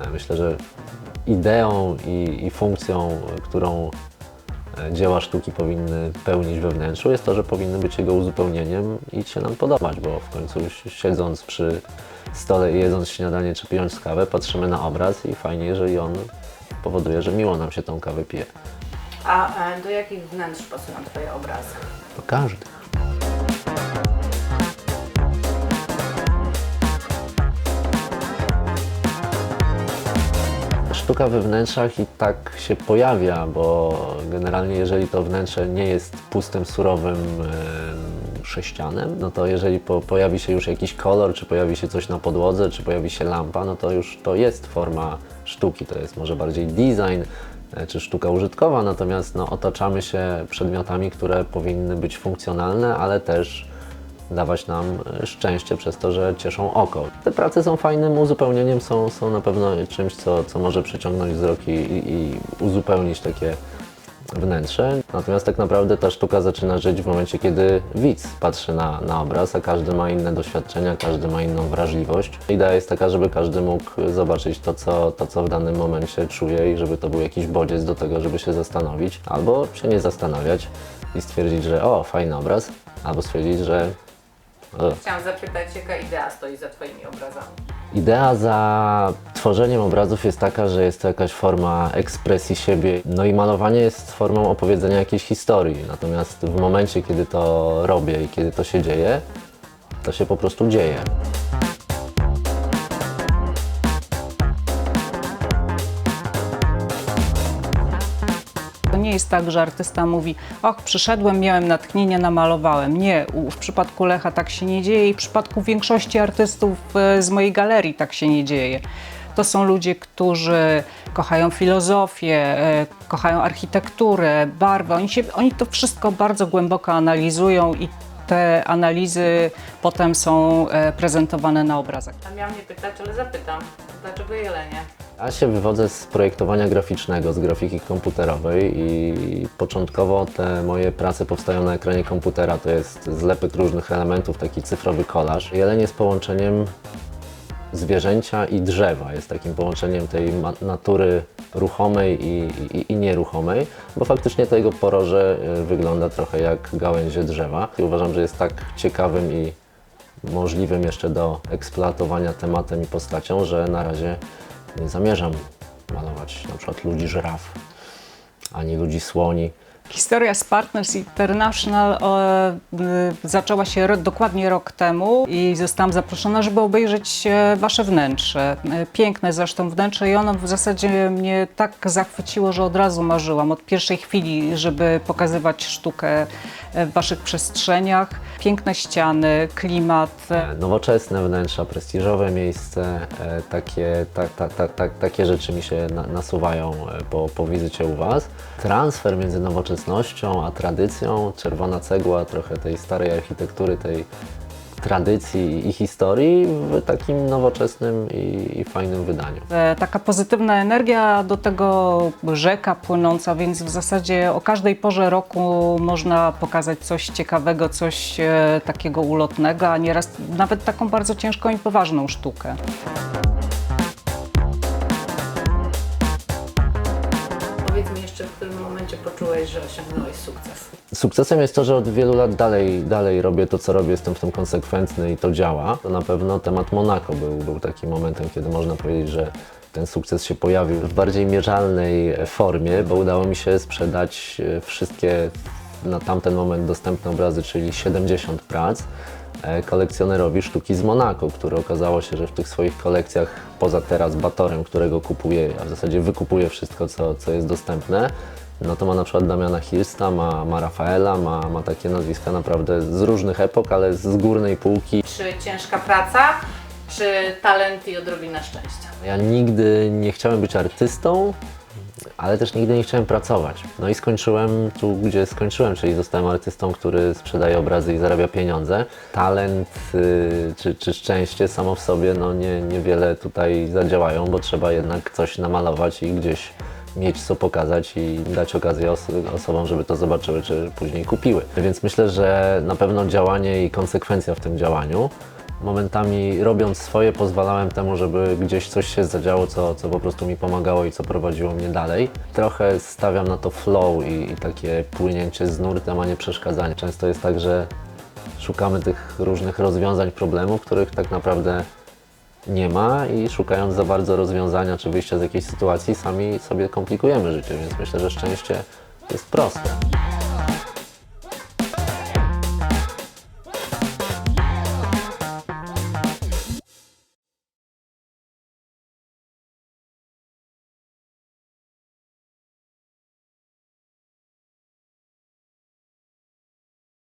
E, Myślę, że ideą i, i funkcją, którą e, dzieła sztuki powinny pełnić we wnętrzu, jest to, że powinny być jego uzupełnieniem i się nam podobać, bo w końcu si- siedząc przy stole i jedząc śniadanie czy pijąc kawę, patrzymy na obraz i fajnie, jeżeli on powoduje, że miło nam się tą kawę pije. A e, do jakich wnętrz pasują Twoje obrazy? To każdy. Sztuka we wnętrzach i tak się pojawia, bo generalnie jeżeli to wnętrze nie jest pustym, surowym em, sześcianem, no to jeżeli po, pojawi się już jakiś kolor, czy pojawi się coś na podłodze, czy pojawi się lampa, no to już to jest forma sztuki, to jest może bardziej design, e, czy sztuka użytkowa, natomiast no, otaczamy się przedmiotami, które powinny być funkcjonalne, ale też dawać nam e, szczęście przez to, że cieszą oko. Te prace są fajnym uzupełnieniem, są, są na pewno czymś, co, co może przyciągnąć wzrok i, i, uzupełnić takie wnętrze. Natomiast tak naprawdę ta sztuka zaczyna żyć w momencie, kiedy widz patrzy na, na obraz, a każdy ma inne doświadczenia, każdy ma inną wrażliwość. Idea jest taka, żeby każdy mógł zobaczyć to co, to, co w danym momencie czuje i żeby to był jakiś bodziec do tego, żeby się zastanowić, albo się nie zastanawiać i stwierdzić, że o, fajny obraz, albo stwierdzić, że Chciałam zapytać, jaka idea stoi za Twoimi obrazami? Idea za tworzeniem obrazów jest taka, że jest to jakaś forma ekspresji siebie. No i malowanie jest formą opowiedzenia jakiejś historii. Natomiast w momencie, kiedy to robię i kiedy to się dzieje, to się po prostu dzieje. Nie jest tak, że artysta mówi, och, przyszedłem, miałem natchnienie, namalowałem. Nie, w przypadku Lecha tak się nie dzieje i w przypadku większości artystów e, z mojej galerii tak się nie dzieje. To są ludzie, którzy kochają filozofię, e, kochają architekturę, barwę. Oni, się, oni to wszystko bardzo głęboko analizują i te analizy potem są e, prezentowane na obrazach. A miałam nie pytać, ale zapytam. Dlaczego jelenie? Ja się wywodzę z projektowania graficznego, z grafiki komputerowej i początkowo te moje prace powstają na ekranie komputera. To jest zlepek różnych elementów, taki cyfrowy kolaż. Jeleń jest połączeniem zwierzęcia i drzewa. Jest takim połączeniem tej natury ruchomej i, i, i nieruchomej, bo faktycznie to jego poroże y, wygląda trochę jak gałęzie drzewa. I uważam, że jest tak ciekawym i możliwym jeszcze do eksploatowania tematem i postacią, że na razie nie zamierzam malować na przykład ludzi żyraf, ani ludzi słoni. Historia z Partners International e, zaczęła się dokładnie rok temu i zostałam zaproszona, żeby obejrzeć e, wasze wnętrze. E, piękne zresztą wnętrze i ono w zasadzie mnie tak zachwyciło, że od razu marzyłam od pierwszej chwili, żeby pokazywać sztukę w waszych przestrzeniach. Piękne ściany, klimat. Nowoczesne wnętrza, prestiżowe miejsce, takie, ta, ta, ta, ta, takie rzeczy mi się na, nasuwają po, po wizycie u Was. Transfer między nowoczesnością a tradycją, czerwona cegła, trochę tej starej architektury, tej tradycji i historii w takim nowoczesnym i, i fajnym wydaniu. E, Taka pozytywna energia, do tego rzeka płynąca, więc w zasadzie o każdej porze roku można pokazać coś ciekawego, coś e, takiego ulotnego, a nieraz nawet taką bardzo ciężką i poważną sztukę. Jeszcze, w którym momencie poczułeś, że osiągnąłeś sukces? Sukcesem jest to, że od wielu lat dalej, dalej robię to, co robię, jestem w tym konsekwentny i to działa. To na pewno temat Monako był, był takim momentem, kiedy można powiedzieć, że ten sukces się pojawił w bardziej mierzalnej formie, bo udało mi się sprzedać e, wszystkie na tamten moment dostępne obrazy, czyli 70 prac e, kolekcjonerowi sztuki z Monako, który okazało się, że w tych swoich kolekcjach, poza teraz Batorem, którego kupuje, a w zasadzie wykupuje wszystko, co, co jest dostępne, no to ma na przykład Damiana Hirsta, ma, ma Rafaela, ma, ma takie nazwiska naprawdę z różnych epok, ale z górnej półki. Czy ciężka praca, czy talent i odrobina szczęścia? Ja nigdy nie chciałem być artystą, ale też nigdy nie chciałem pracować. No i skończyłem tu, gdzie skończyłem, czyli zostałem artystą, który sprzedaje obrazy i zarabia pieniądze. Talent y, czy, czy szczęście samo w sobie no nie, niewiele tutaj zadziałają, bo trzeba jednak coś namalować i gdzieś mieć co pokazać i dać okazję os osobom, żeby to zobaczyły, czy później kupiły. Więc myślę, że na pewno działanie i konsekwencja w tym działaniu momentami robiąc swoje pozwalałem temu, żeby gdzieś coś się zadziało, co, co po prostu mi pomagało i co prowadziło mnie dalej. Trochę stawiam na to flow i, i takie płynięcie z nurtem, a nie przeszkadzanie. Często jest tak, że szukamy tych różnych rozwiązań problemów, których tak naprawdę nie ma i szukając za bardzo rozwiązania czy wyjścia z jakiejś sytuacji, sami sobie komplikujemy życie, więc myślę, że szczęście jest proste.